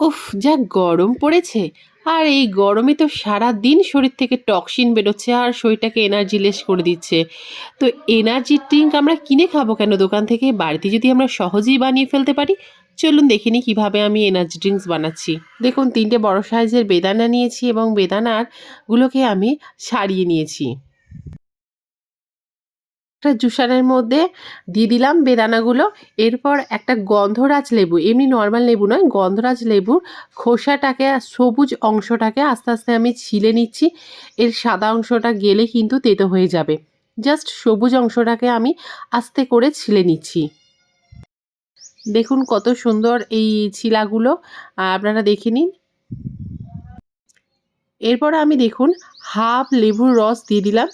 উফ, যা গরম পড়েছে। আর এই গরমে তো সারা দিন শরীর থেকে টক্সিন বেরোচ্ছে আর শরীরটাকে এনার্জি লেস করে দিচ্ছে। তো এনার্জি ড্রিঙ্ক আমরা কিনে খাব কেন দোকান থেকে? বাড়িতে যদি আমরা সহজেই বানিয়ে ফেলতে পারি, চলুন দেখে নিই কীভাবে আমি এনার্জি ড্রিঙ্কস বানাচ্ছি। দেখুন, তিনটে বড় সাইজের বেদানা নিয়েছি এবং বেদানার গুলোকে আমি ছাড়িয়ে নিয়েছি। একটা জুসারের মধ্যে দিয়ে দিলাম বেদানাগুলো। এরপর একটা গন্ধরাজ লেবু, এমনি নর্মাল লেবু নয়, গন্ধরাজ লেবু খোসাটাকে সবুজ অংশটাকে আস্তে আস্তে আমি ছিলে নিচ্ছি। এর সাদা অংশটা গেলে কিন্তু তেতো হয়ে যাবে। জাস্ট সবুজ অংশটাকে আমি আস্তে করে ছিলে নিচ্ছি। দেখুন কত সুন্দর এই ছিলাগুলো আপনারা দেখে নিন। এরপর আমি দেখুন হাফ লেবুর রস দিয়ে দিলাম।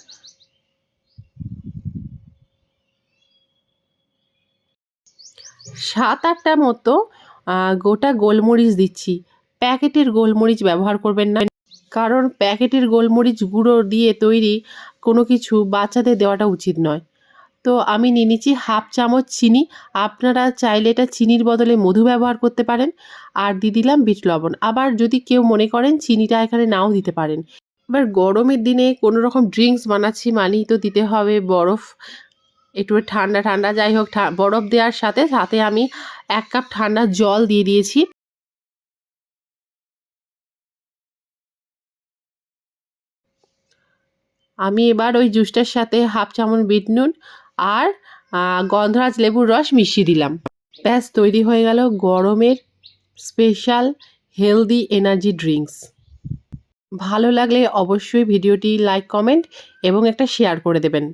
সাত আটটা মতো গোটা গোলমরিচ দিচ্ছি। প্যাকেটের গোলমরিচ ব্যবহার করবেন না। কারণ প্যাকেটের গোলমরিচ গুঁড়ো দিয়ে তৈরি কোনো কিছু বাচ্চাদের দেওয়াটা উচিত নয়। তো আমি নিয়ে নিচ্ছি হাফ চামচ চিনি। আপনারা চাইলে এটা চিনির বদলে মধু ব্যবহার করতে পারেন। আর দিয়ে দিলাম বিট লবণ। আবার যদি কেউ মনে করেন চিনিটা এখানে নাও দিতে পারেন। এবার গরমের দিনে কোনো রকম ড্রিঙ্কস বানাচ্ছি মানেই তো দিতে হবে বরফ। একটু ঠান্ডা ঠান্ডা, যাই হোক বরফ দেওয়ার সাথে সাথে আমি এক কাপ ঠান্ডা জল দিয়ে দিয়েছি। আমি এবার ওই জুসটার সাথে হাফ চামচ বিট নুন আর গন্ধরাজ লেবুর রস মিশিয়ে দিলাম। ব্যাস, তৈরি হয়ে গেল গরমের স্পেশাল হেলদি এনার্জি ড্রিঙ্কস ভালো লাগলে অবশ্যই ভিডিওটি লাইক কমেন্ট এবং একটা শেয়ার করে দেবেন।